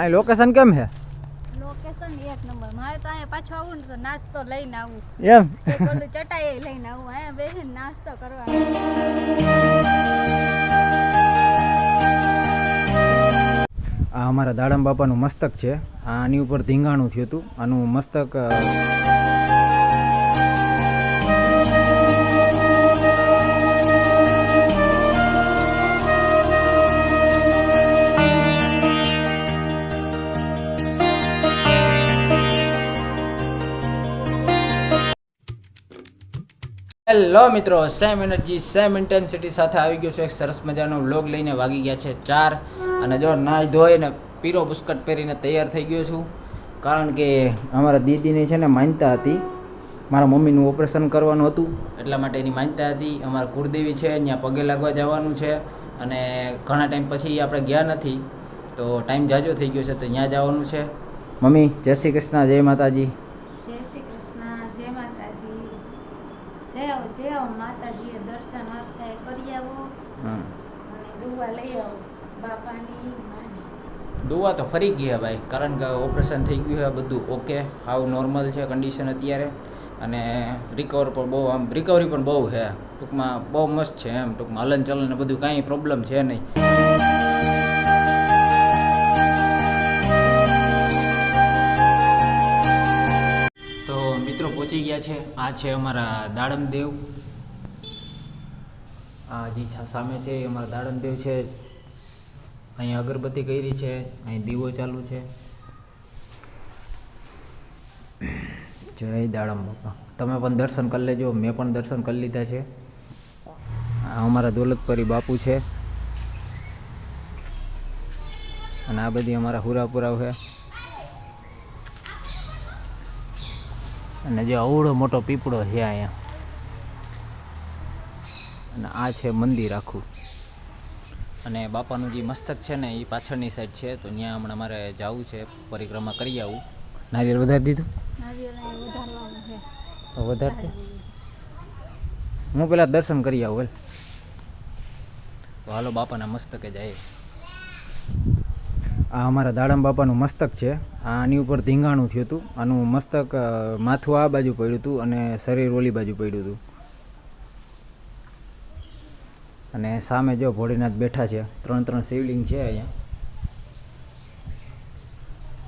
અહીં લોકેશન કેમ છે? લોકેશન એક નંબર. મારે તો અહીંયા પાછો આવું ને તો નાસ્તો લઈને આવું. એમ? ઓલું ચટાઈ લઈને આવું. અહીંયા બેસીને નાસ્તો કરવા આ અમારા દાડમ બાપાનું મસ્તક છે. આની ઉપર ધીંગાણું થયું હતું. આનું મસ્તક હેલો મિત્રો, સેમ એનર્જી, સેમ ઇન્ટેન્સિટી સાથે આવી ગયો છે એક સરસ મજાનો વ્લોગ લઈને વાગી ગયા છે ચાર. અને જો નાહી ધોઈને પીરો બુસ્કટ પહેરીને તૈયાર થઈ ગયો છું. કારણ કે અમારા દીદીની છે ને માનતા હતી, મારા મમ્મીનું ઓપરેશન કરવાનું હતું. એટલા માટે એની માનતા હતી. અમારા કુળદેવી છે ત્યાં પગે લાગવા જવાનું છે. અને ઘણા ટાઈમ પછી આપણે ગયા નથી. તો ટાઈમ જાજો થઈ ગયો છે, તો ત્યાં જવાનું છે. મમ્મી, જય શ્રી કૃષ્ણ, જય માતાજી જય શ્રી કૃષ્ણ જય માતાજી જય આવો માતાજીએ દર્શન હરખાએ કરી આવો. અને દુવા લઈ આવો બાપાની દુવા તો ફરી ગયા ભાઈ કારણ કે ઓપરેશન થઈ ગયું છે બધું ઓકે હાવ નોર્મલ છે કન્ડિશન અત્યારે. અને રિકવર પણ બહુ આમ રિકવરી પણ બહુ છે. ટૂંકમાં બહુ મસ્ત છે એમ ટૂંકમાં હલન ચલન ને બધું કાંઈ પ્રોબ્લેમ છે નહીં. તો મિત્રો પહોંચી ગયા છે આ છે અમારા દાડમદેવ. આ જે સામે છે એ અમારા દાડમદેવ છે. અહીં અગરબત્તી કરી છે. અહીં દીવો ચાલુ છે. જય દાડમ તમે પણ દર્શન કરી લેજો. મેં પણ દર્શન કરી લીધા છે. અમારા દોલતપરી બાપુ છે. અને આ બધી અમારા હુરાપુરા છે. અને જે અવળો મોટો પીપળો છે અહીંયા. અને આ છે મંદિર આખું. અને બાપાનું જે મસ્તક છે ને, એ પાછળની સાઈડ છે, તો ત્યાં હમણાં મારે જવું છે, પરિક્રમા કરી આવું. નારિયેલ વધારી દીધું? વધારતે હું પેલા દર્શન કરી આવું વેલ તો હાલો બાપાના મસ્તકે જાય. આ અમારા દાડમ બાપાનું મસ્તક છે. આની ઉપર ધીંગાણું થયું હતું. આનું મસ્તક માથું આ બાજુ પડ્યું હતું અને શરીર ઓલી બાજુ પડ્યું હતું. અને સામે જો ભોળીનાથ બેઠા છે ત્રણ ત્રણ શિવલિંગ છે અહીંયા.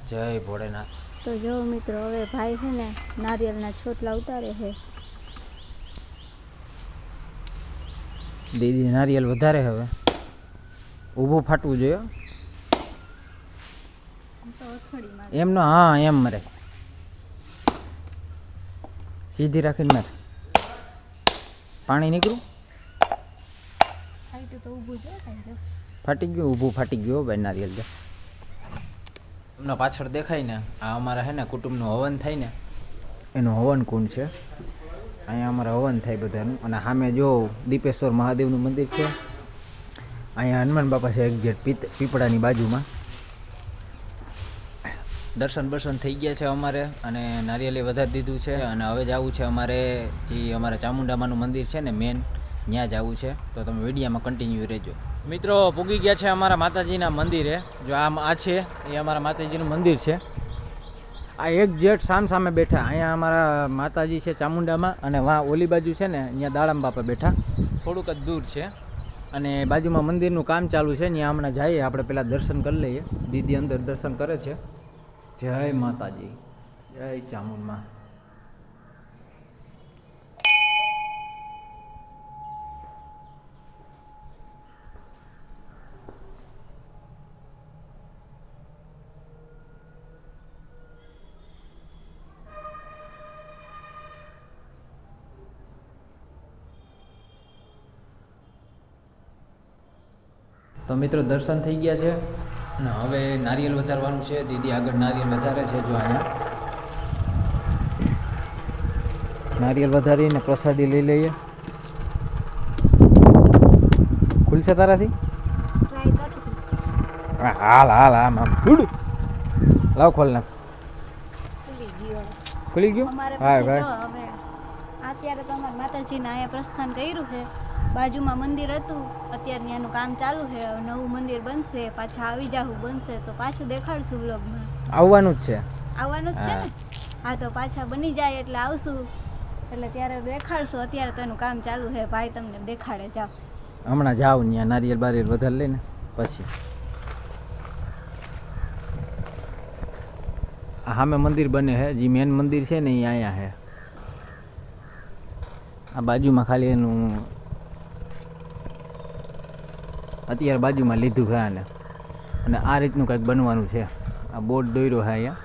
જય ભોળેનાથ. તો જો મિત્રો હવે ભાઈ છે ને નારિયેળના છોટલા ઉતારે છે. દીદી નારિયેલ વધારે હવે. ઊભું ફાટવું જોઈએ. એમનો હા એમ મરે. સીધી રાખીને મારે. પાણી નીકળું? હાઈટ તો ઊભું છે કાંઈ ફાટી ગયું ઊભું ફાટી ગયું ભાઈ નારિયેલ જો. તમને પાછળ દેખાય ને આ અમારા હે ને કુટુંબનું હવન થાય ને. એનું હવન કુંડ છે. અહીંયા અમારે હવન થાય બધાનું. અને સામે જો દીપેશ્વર મહાદેવનું મંદિર છે. અહીંયા હનુમાન બાપા છે એક્ઝેક્ટ પીત પીપળાની બાજુમાં. દર્શન બર્શન થઈ ગયા છે અમારે અને નારિયેલે વધારી દીધું છે. અને હવે જવું છે અમારે જે અમારા ચામુંડામાનું મંદિર છે ને મેન ત્યાં જવું છે, તો તમે વિડીયામાં કન્ટિન્યુ રહેજો. મિત્રો, પૂગી ગયા છે અમારા માતાજીના મંદિરે. જો આમ આ છે, એ અમારા માતાજીનું મંદિર છે. આ એક જેટ સામ સામે બેઠા. અહીંયા અમારા માતાજી છે ચામુંડામાં અને વાં ઓલી બાજુ છે ને, અહીંયા દાડમ બાપા બેઠા. થોડુંક જ દૂર છે. અને બાજુમાં મંદિરનું કામ ચાલુ છે, ત્યાં હમણાં જઈએ, આપણે પહેલાં દર્શન કરી લઈએ. દીદી અંદર દર્શન કરે છે. જય માતાજી. જય ચામુંડમાં તો મિત્રો દર્શન થઈ ગયા છે. અને હવે નારિયેલ વધારવાનું છે. દીદી આગળ નારિયેલ વધારે છે જો અહીંયા નારિયેલ વધારીને પ્રસાદી લઈ લઈએ. ખુલશે તારાથી? હાલ હાલ આમ આમ. ઉડ. લાવ ખોલ નાખ ખુલી ગયું? હા ભાઈ. અત્યારે તમારા માતાજીને અહીંયા પ્રસ્થાન કર્યું છે. બાજુમાં મંદિર હતું. અત્યારે ત્યાંનું કામ ચાલુ છે. નવું મંદિર બનશે પાછા આવી જાવું બનશે તો પાછું દેખાડશું બ્લોગમાં આવવાનું જ છે. આવવાનું જ છે ને? હા. તો પાછા બની જાય એટલે આવશું. એટલે ત્યારે દેખાડશું. અત્યારે તો એનું કામ ચાલુ છે. ભાઈ તમને દેખાડે જાઓ. હમણાં જાવ ત્યાં નારિયેલ બારિયેલ વધારે લઈને પછી. સામે મંદિર બને છે. જે મેન મંદિર છે ને એ અહીંયા છે. આ બાજુમાં ખાલી એનું અત્યારે બાજુમાં લીધું છે આને. અને આ રીતનું કંઈક બનવાનું છે. આ બોર્ડ દોર્યો છે અહીંયા.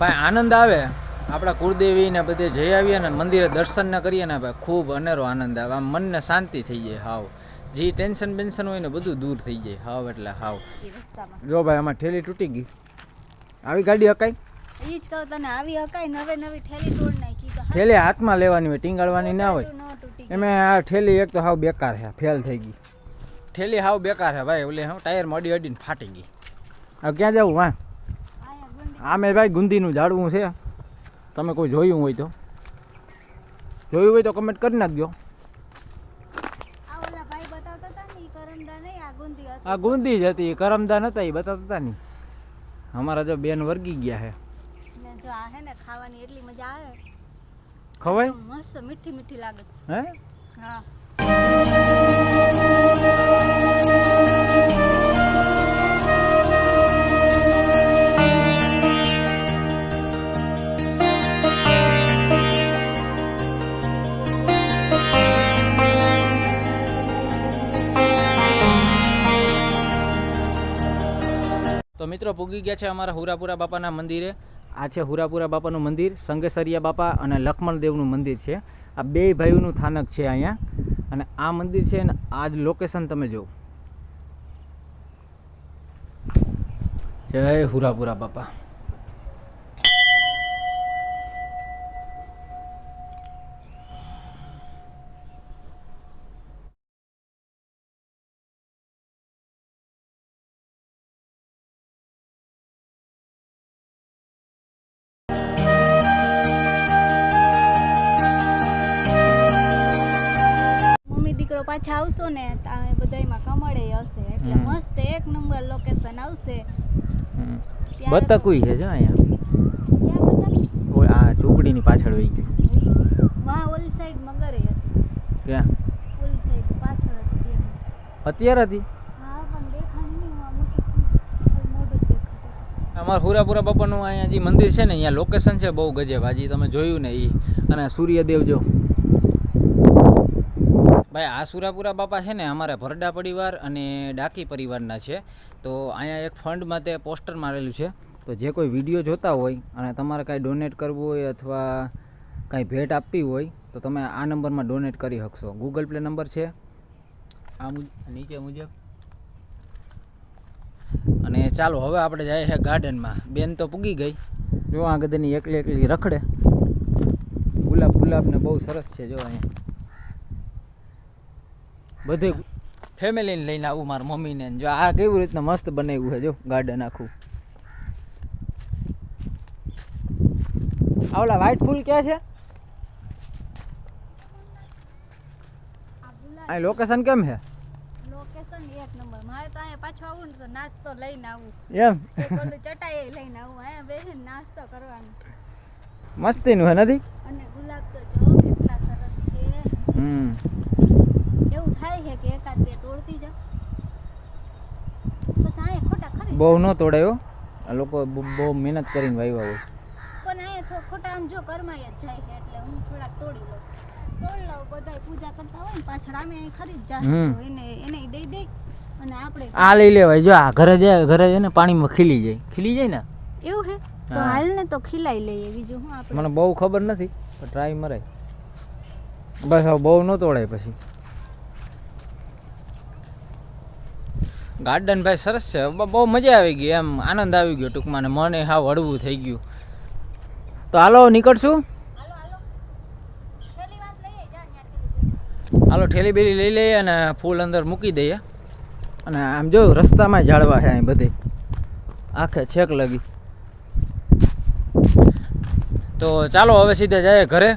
ભાઈ આનંદ આવે. આપણા કુળદેવી ને બધે જઈ આવીએ ને મંદિરે દર્શન ને કરીએ ને ભાઈ ખૂબ અનેરો આનંદ આવે. આમ મનને શાંતિ થઈ જાય હાવ. જે ટેન્શન બેન્શન હોય ને બધું દૂર થઈ જાય હાવ એટલે હાવ. જો ભાઈ આમાં ઠેલી તૂટી ગઈ. આવી ગાડી હકાઈ? ઈ જ કહું તને આવી હકાય નવે નવી ઠેલી તોડ નાખી. ઠેલી હાથમાં લેવાની હોય ટીંગાડવાની ના હોય. એમે આ ઠેલી એક તો હાવ બેકાર છે ફેલ થઈ ગઈ. ઠેલી હાવ બેકાર છે ભાઈ ઓલે હું ટાયર મડી અડીને ફાટી ગઈ. હવે ક્યાં જવું હા આયા મેં આમે ભાઈ ગુંદીનું ઝાડવું છે. તમે કોઈ જોયું હોય તો. જોયું હોય તો કમેન્ટ કરી નાખજો. આ ઓલા ભાઈ બતાવતા હતા ને ઈ કરંદા નહીં આ ગુંદી હતી. આ ગુંદી જ હતી કરમદા નતા એ બતાવતા હતા નહીં અમારા જો બેન વર્ગી ગયા છે. જો આ હે ને ખાવાની એટલી મજા આવે. ખવાય? મસ્ત મીઠી મીઠી લાગે. હે? હા. તો મિત્રો પૂગી ગયા છે અમારા હુરાપુરા બાપાના મંદિરે. આ છે હુરાપુરા બાપાનું મંદિર, સંગેસરિયા બાપા અને લક્ષ્મણ દેવનું મંદિર છે. આ બે ભાઈઓનું સ્થાનક છે અહીંયા. અને આ મંદિર છે ને આ જ લોકેશન તમે જુઓ જય હુરાપુરા બાપા. પાછા આવશો ને તમે આ બધાયમાં કમળે હશે. એટલે મસ્ત એક નંબર લોકેશન આવશે. બતકુઈ છે જો અહીંયા. આ ઝૂંપડીની પાછળ વહી ગઈ. વાહ ઓલી સાઈડ મગર હતી. ક્યાં? ઓલી સાઈડ પાછળ હતી અત્યારે હતું. અમારા હુરાપુરા બાપાનું અહીંયા જે મંદિર છે ને અહીંયા લોકેશન છે બહુ ગજબ. હાજી તમે જોયું ને એ અને સૂર્યદેવ જો. ભાઈ, આ સુરાપુરા બાપા છે ને અમારા ભરડા પરિવાર અને ડાકી પરિવારના છે. તો અહીંયા એક ફંડમાં તે પોસ્ટર મારેલું છે. તો જે કોઈ વીડિયો જોતા હોય અને તમારે કાંઈ ડોનેટ કરવું હોય અથવા કાંઈ ભેટ આપવી હોય, તો તમે આ નંબરમાં ડોનેટ કરી શકશો. ગૂગલ પ્લે નંબર છે. આ નીચે મુજબ. અને ચાલો, હવે આપણે જઈએ છે ગાર્ડનમાં બેન તો પૂગી ગઈ. જો આ ગદની એકલી એકલી રખડે. ગુલાબ ગુલાબને બહુ સરસ છે, જો અહીંયા. બધે ફેમિલીને લઈને આવું મારા મમ્મીને. જો આ કેવી રીતના મસ્ત બનાવ્યું છે જો ગાર્ડન આખું. આવલા વ્હાઈટ ફૂલ ક્યાં છે? આ લોકેશન કેમ છે? લોકેશન એક નંબર. મારે તો અહીંયા પાછો આવું ને તો નાસ્તો લઈને આવું. એમ? ચટાઈ લઈને આવું. અહીંયા બેસીને નાસ્તો કરવાનો. મસ્તીનું હે નથી? અને ગુલાબ તો જો કેટલા સરસ છે. હમ એવું થાય છે કે એકાદ બે તોડતી જાવ બસ અહીંયા ખોટા ખરી બહુ ન તોડાયો આ લોકો બહુ મહેનત કરીને વાવ્યા હોય. પણ અહીંયા થો ખોટા આમ જો કરમાય જ જાય છે એટલે હું થોડાક તોડી લઉં. તોડી લઉં બધાય પૂજા કરતા હોય ને પાછળ અમે અહીં ખરી જાય એને એને દઈ દઈ અને આપણે આ લઈ લેવાય. જો આ ઘરે જાય ઘરે જાય ને પાણીમાં ખીલી જાય. ખીલી જાય ને? એવું છે તો. હાલ ને તો ખીલાઈ લઈએ. બીજું હું આપણે? મને બહુ ખબર નથી પણ ટ્રાય મરાય. બસ હવે બહુ ન તોડાય પછી. ગાર્ડન ભાઈ સરસ છે. બહુ મજા આવી ગઈ એમ. આનંદ આવી ગયો ટૂંકમાં મને હાવ હળવું થઈ ગયું. તો હાલો, નીકળશું? હાલો, ઠેલી બેલી લઈ લઈએ અને ફૂલ અંદર મૂકી દઈએ. અને આમ જો રસ્તામાં ઝાડવા છે અહીં બધે. આખે છેક લગી. તો ચાલો, હવે સીધા જાય ઘરે.